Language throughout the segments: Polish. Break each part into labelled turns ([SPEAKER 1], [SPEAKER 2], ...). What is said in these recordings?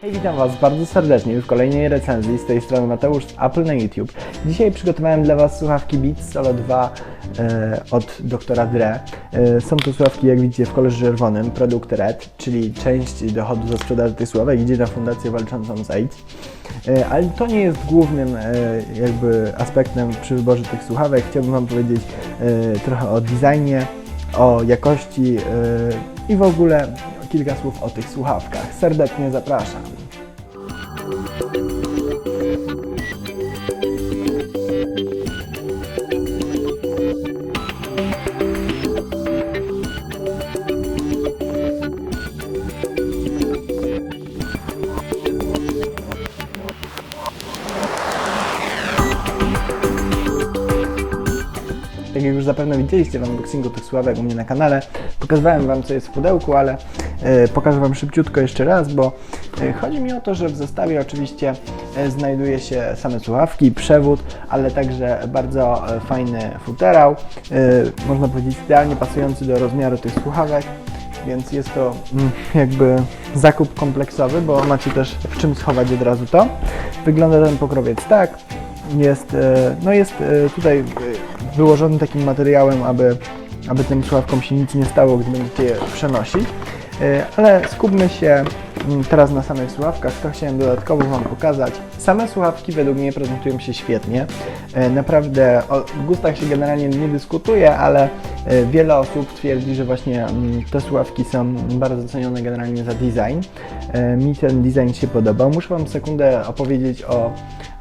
[SPEAKER 1] Hej, witam Was bardzo serdecznie w kolejnej recenzji. Z tej strony Mateusz z Apple na YouTube. Dzisiaj przygotowałem dla Was słuchawki Beats Solo 2 e, od doktora Dre. E, są to słuchawki, jak widzicie, w kolorze czerwonym, produkt Red, czyli część dochodu ze sprzedaży tych słuchawek idzie na fundację walczącą z AIDS. E, ale to nie jest głównym e, jakby aspektem przy wyborze tych słuchawek. Chciałbym Wam powiedzieć e, trochę o designie, o jakości e, i w ogóle kilka słów o tych słuchawkach. Serdecznie zapraszam. Tak jak już zapewne widzieliście w unboxingu tych słuchawek u mnie na kanale, pokazywałem Wam co jest w pudełku, ale pokażę Wam szybciutko jeszcze raz, bo e, chodzi mi o to, że w zestawie oczywiście e, znajduje się same słuchawki, przewód, ale także bardzo e, fajny futerał, e, można powiedzieć idealnie pasujący do rozmiaru tych słuchawek. Więc jest to mm, jakby zakup kompleksowy, bo macie też w czym schować od razu to. Wygląda ten pokrowiec tak. Jest, e, no jest e, tutaj e, wyłożony takim materiałem, aby, aby tym słuchawkom się nic nie stało, gdy będziecie je przenosić. E, Ale skupmy się mm, teraz na samych słuchawkach. To chciałem dodatkowo Wam pokazać. Same słuchawki według mnie prezentują się świetnie. E, Naprawdę o gustach się generalnie nie dyskutuje, ale e, wiele osób twierdzi, że właśnie mm, te słuchawki są bardzo cenione generalnie za design. Mi ten design się podobał. Muszę Wam sekundę opowiedzieć o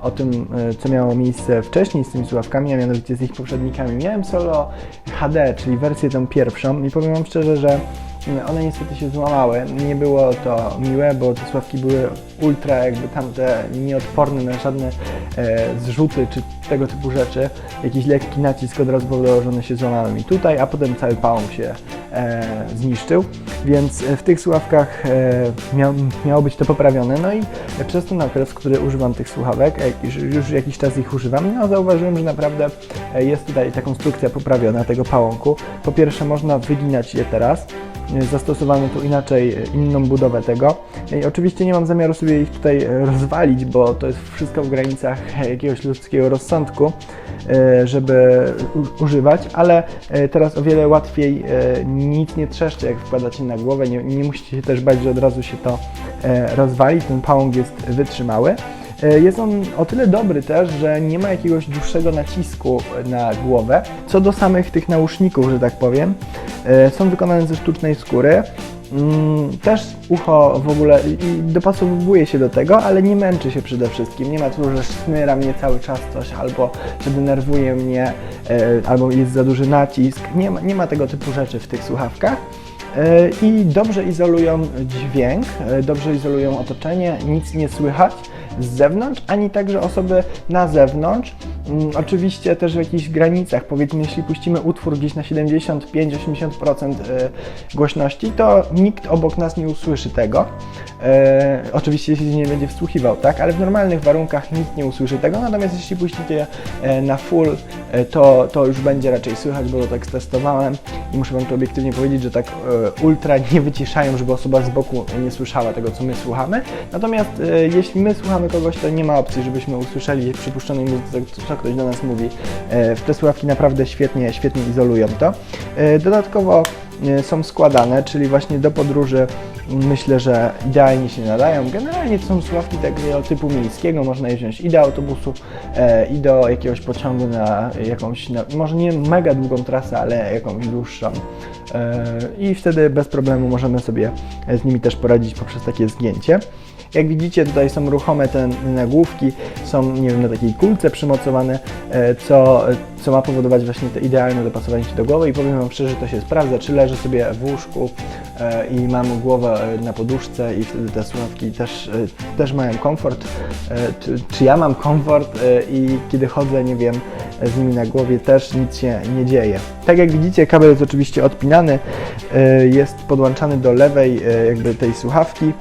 [SPEAKER 1] o tym, co miało miejsce wcześniej z tymi słuchawkami, a mianowicie z ich poprzednikami. Miałem solo HD, czyli wersję tą pierwszą i powiem Wam szczerze, że one niestety się złamały. Nie było to miłe, bo te słuchawki były ultra jakby tamte nieodporne na żadne e, zrzuty czy tego typu rzeczy. Jakiś lekki nacisk od razu powodował, że one się złamały mi tutaj, a potem cały pałąk się e, zniszczył. Więc e, w tych słuchawkach e, miał, miało być to poprawione. No i przez ten okres, który używam tych słuchawek, jak już, już jakiś czas ich używam, no zauważyłem, że naprawdę e, jest tutaj ta konstrukcja poprawiona tego pałąku. Po pierwsze można wyginać je teraz. E, Zastosowano tu inaczej e, inną budowę tego. I oczywiście nie mam zamiaru sobie ich tutaj e, rozwalić, bo to jest wszystko w granicach jakiegoś ludzkiego rozsądku, żeby używać, ale teraz o wiele łatwiej nic nie trzeszczy, jak wkładacie na głowę. Nie, nie musicie się też bać, że od razu się to rozwali. Ten pałąk jest wytrzymały. E, Jest on o tyle dobry też, że nie ma jakiegoś dłuższego nacisku na głowę. Co do samych tych nauszników, że tak powiem, e, są wykonane ze sztucznej skóry. Mm, Też ucho w ogóle dopasowuje się do tego, ale nie męczy się przede wszystkim. Nie ma tu, że szmyra mnie cały czas coś, albo że denerwuje mnie, e, albo jest za duży nacisk. Nie ma, nie ma tego typu rzeczy w tych słuchawkach. I dobrze izolują dźwięk, dobrze izolują otoczenie, nic nie słychać z zewnątrz, ani także osoby na zewnątrz. Mm, Oczywiście też w jakichś granicach, powiedzmy, jeśli puścimy utwór gdzieś na 75-80% e, głośności, to nikt obok nas nie usłyszy tego. E, oczywiście jeśli nie będzie wsłuchiwał, tak, ale w normalnych warunkach nikt nie usłyszy tego, natomiast jeśli puścicie e, na full, to, to już będzie raczej słychać, bo to tak testowałem i muszę Wam to obiektywnie powiedzieć, że tak ultra nie wyciszają, żeby osoba z boku nie słyszała tego, co my słuchamy. Natomiast jeśli my słuchamy kogoś, to nie ma opcji, żebyśmy usłyszeli w muzyce, co ktoś do nas mówi. E, Te słuchawki naprawdę świetnie, świetnie izolują to. E, Dodatkowo e, są składane, czyli właśnie do podróży myślę, że idealnie się nadają. Generalnie to są słuchawki takiego typu miejskiego, można je wziąć i do autobusu, i do jakiegoś pociągu na jakąś, na, może nie mega długą trasę, ale jakąś dłuższą. I wtedy bez problemu możemy sobie z nimi też poradzić poprzez takie zgięcie. Jak widzicie, tutaj są ruchome te nagłówki, są, nie wiem, na takiej kulce przymocowane, e, co, co ma powodować właśnie to idealne dopasowanie się do głowy i powiem Wam szczerze, to się sprawdza, czy leżę sobie w łóżku e, i mam głowę e, na poduszce i wtedy te słuchawki też, też mają komfort, czy, ja mam komfort i kiedy chodzę, nie wiem, z nimi na głowie też nic się nie dzieje. Tak jak widzicie, kabel jest oczywiście odpinany, jest podłączany do lewej jakby tej słuchawki.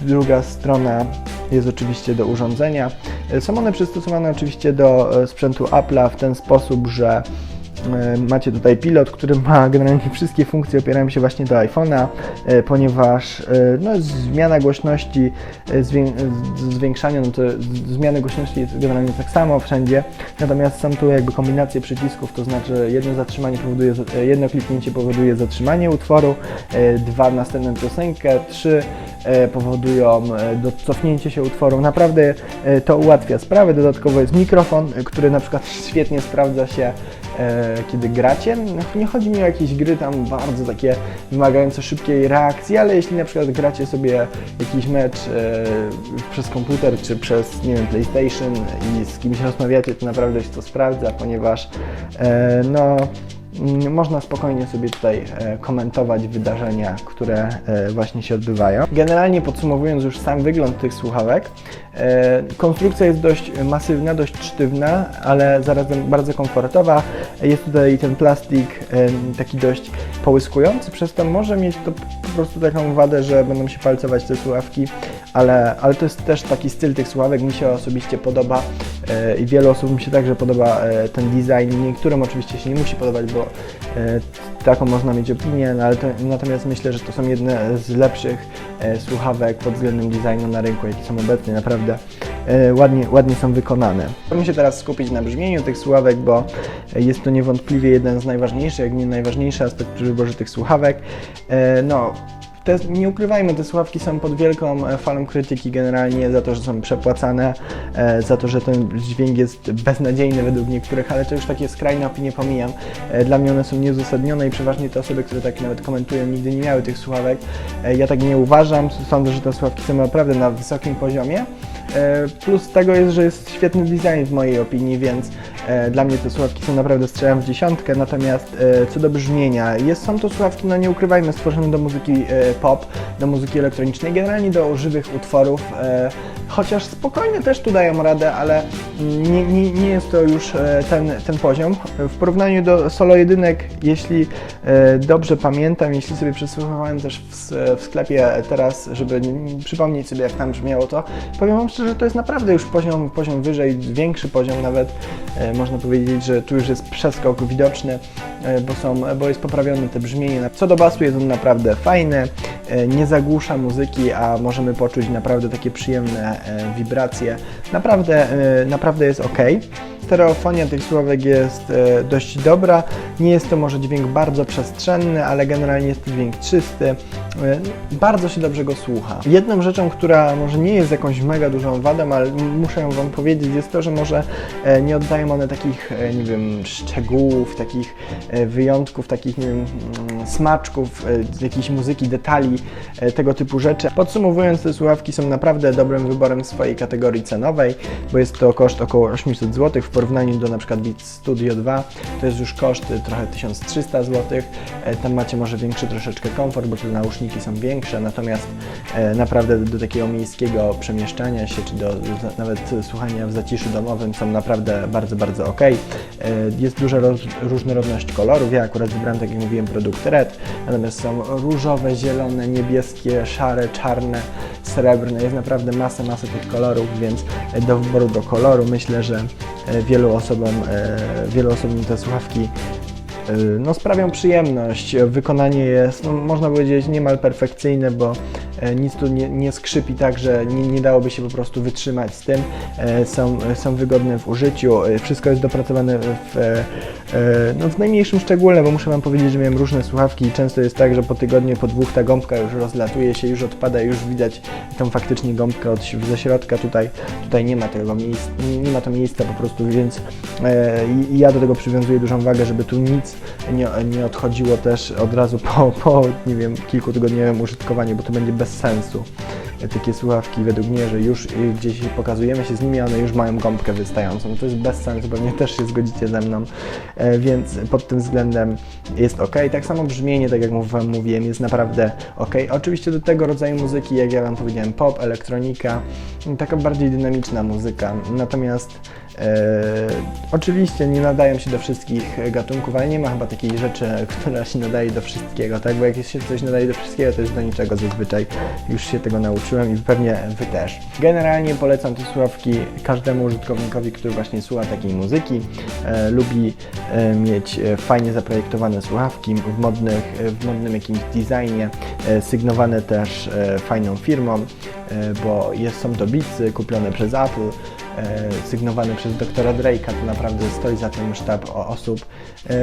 [SPEAKER 1] Druga strona jest oczywiście do urządzenia. E, Są one przystosowane oczywiście do e, sprzętu Apple'a w ten sposób, że Macie tutaj pilot, który ma generalnie wszystkie funkcje, opierają się właśnie do iPhone'a, e, ponieważ e, no, zmiana głośności, e, zwię- z- zwiększania, no to zmiany głośności jest generalnie tak samo wszędzie, natomiast są tu jakby kombinacje przycisków, to znaczy jedno zatrzymanie powoduje, e, jedno kliknięcie powoduje zatrzymanie utworu, e, dwa następną piosenkę, trzy e, powodują e, do cofnięcie się utworu. Naprawdę e, to ułatwia sprawę. Dodatkowo jest mikrofon, e, który na przykład świetnie sprawdza się e, kiedy gracie. Nie chodzi mi o jakieś gry tam bardzo takie wymagające szybkiej reakcji, ale jeśli na przykład gracie sobie jakiś mecz e, przez komputer czy przez, nie wiem, PlayStation i z kimś rozmawiacie, to naprawdę się to sprawdza, ponieważ e, no Można spokojnie sobie tutaj e, komentować wydarzenia, które e, właśnie się odbywają. Generalnie podsumowując już sam wygląd tych słuchawek, e, konstrukcja jest dość masywna, dość sztywna, ale zarazem bardzo komfortowa. Jest tutaj ten plastik taki dość połyskujący, przez to może mieć to po prostu taką wadę, że będą się palcować te słuchawki, ale, ale to jest też taki styl tych słuchawek, mi się osobiście podoba e, i wielu osób mi się także podoba e, ten design. Niektórym oczywiście się nie musi podobać, bo e, taką można mieć opinię, no ale to, natomiast myślę, że to są jedne z lepszych słuchawek pod względem designu na rynku, jakie są obecnie, naprawdę ładnie, ładnie są wykonane. Chciałbym się teraz skupić na brzmieniu tych słuchawek, bo jest to niewątpliwie jeden z najważniejszych, jak nie najważniejszy aspekt wyborze tych słuchawek. No, te, nie ukrywajmy, te słuchawki są pod wielką e, falą krytyki generalnie za to, że są przepłacane, e, za to, że ten dźwięk jest beznadziejny według niektórych, ale to już takie skrajne opinie pomijam. E, dla mnie one są nieuzasadnione i przeważnie te osoby, które tak nawet komentują, nigdy nie miały tych słuchawek. Ja tak nie uważam, sądzę, że te słuchawki są naprawdę na wysokim poziomie. E, Plus tego jest, że jest świetny design w mojej opinii, więc e, dla mnie te słuchawki są naprawdę strzałem w dziesiątkę. Natomiast e, co do brzmienia, jest, są to słuchawki, no nie ukrywajmy, stworzone do muzyki pop, do muzyki elektronicznej, generalnie do żywych utworów. Chociaż spokojnie też tu dają radę, ale nie, nie, nie jest to już e, ten, ten poziom. W porównaniu do solo jedynek, jeśli e, dobrze pamiętam, jeśli sobie przesłuchałem też w, w sklepie teraz, żeby przypomnieć sobie jak tam brzmiało to, powiem Wam szczerze, że to jest naprawdę już poziom, poziom wyżej, większy poziom nawet. E, można powiedzieć, że tu już jest przeskok widoczny, bo, są, bo jest poprawione te brzmienie. Co do basu jest on naprawdę fajny, nie zagłusza muzyki, a możemy poczuć naprawdę takie przyjemne e, wibracje. Naprawdę, e, naprawdę jest ok. Stereofonia tych słuchawek jest e, dość dobra. Nie jest to może dźwięk bardzo przestrzenny, ale generalnie jest to dźwięk czysty. E, bardzo się dobrze go słucha. Jedną rzeczą, która może nie jest jakąś mega dużą wadą, ale muszę ją Wam powiedzieć, jest to, że może e, nie oddają one takich, e, nie wiem, szczegółów, takich e, wyjątków, takich, nie wiem, mm, smaczków, e, jakiejś muzyki, detali, e, tego typu rzeczy. Podsumowując, te słuchawki są naprawdę dobrym wyborem w swojej kategorii cenowej, bo jest to koszt około 800 zł w porównaniu do na przykład Beat Studio 2. To jest już koszt y, trochę 1300 zł. E, Tam macie może większy troszeczkę komfort, bo te nauszniki są większe, natomiast e, naprawdę do takiego miejskiego przemieszczania się, czy do nawet słuchania w zaciszu domowym są naprawdę bardzo, bardzo ok. E, Jest duża roz, różnorodność kolorów. Ja akurat wybrałem, tak jak mówiłem, produkt red, natomiast są różowe, zielone, niebieskie, szare, czarne, srebrne. Jest naprawdę masa, masa tych kolorów, więc do wyboru do koloru myślę, że e, wielu osobom, e, wielu osobom te słuchawki e, no, sprawią przyjemność. Wykonanie jest, no, można powiedzieć, niemal perfekcyjne, bo nic tu nie, nie skrzypi tak, że nie, nie dałoby się po prostu wytrzymać z tym. E, Są, są wygodne w użyciu, e, wszystko jest dopracowane w, e, e, no, w najmniejszym szczególe, bo muszę Wam powiedzieć, że miałem różne słuchawki i często jest tak, że po tygodniu, po dwóch ta gąbka już rozlatuje się, już odpada, już widać tą faktycznie gąbkę od, ze środka. Tutaj, tutaj nie ma tego miejsca, nie ma to miejsca po prostu, więc e, ja do tego przywiązuję dużą wagę, żeby tu nic nie, nie odchodziło też od razu po, po nie wiem, kilkutygodniowym użytkowaniu, bo to będzie bez sensu. Takie słuchawki według mnie, że już y, gdzieś pokazujemy się z nimi, one już mają gąbkę wystającą. To jest bez sensu, pewnie też się zgodzicie ze mną, E, więc pod tym względem jest ok. Tak samo brzmienie, tak jak Wam mówiłem, jest naprawdę ok. Oczywiście do tego rodzaju muzyki, jak ja Wam powiedziałem, pop, elektronika, taka bardziej dynamiczna muzyka. Natomiast E, oczywiście nie nadają się do wszystkich gatunków, ale nie ma chyba takiej rzeczy, która się nadaje do wszystkiego, tak? Bo jak się coś nadaje do wszystkiego, to jest do niczego zazwyczaj. Już się tego nauczyłem i pewnie Wy też. Generalnie polecam te słuchawki każdemu użytkownikowi, który właśnie słucha takiej muzyki, e, lubi e, mieć e, fajnie zaprojektowane słuchawki w, modnych, e, w modnym jakimś designie, e, sygnowane też e, fajną firmą, e, bo jest, są to Beatsy kupione przez Apple, e, sygnowane przez doktora Drake'a, to naprawdę stoi za tym sztab osób, e,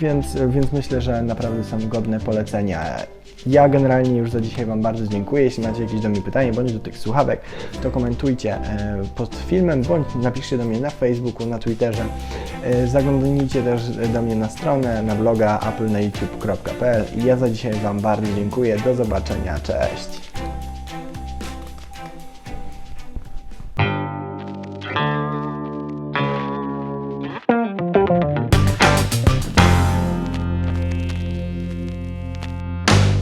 [SPEAKER 1] więc, więc myślę, że naprawdę są godne polecenia. Ja generalnie już za dzisiaj Wam bardzo dziękuję. Jeśli macie jakieś do mnie pytanie, bądź do tych słuchawek, to komentujcie e, pod filmem, bądź napiszcie do mnie na Facebooku, na Twitterze. Zaglądnijcie też do mnie na stronę, na bloga apple na youtube.pl i ja za dzisiaj Wam bardzo dziękuję. Do zobaczenia. Cześć!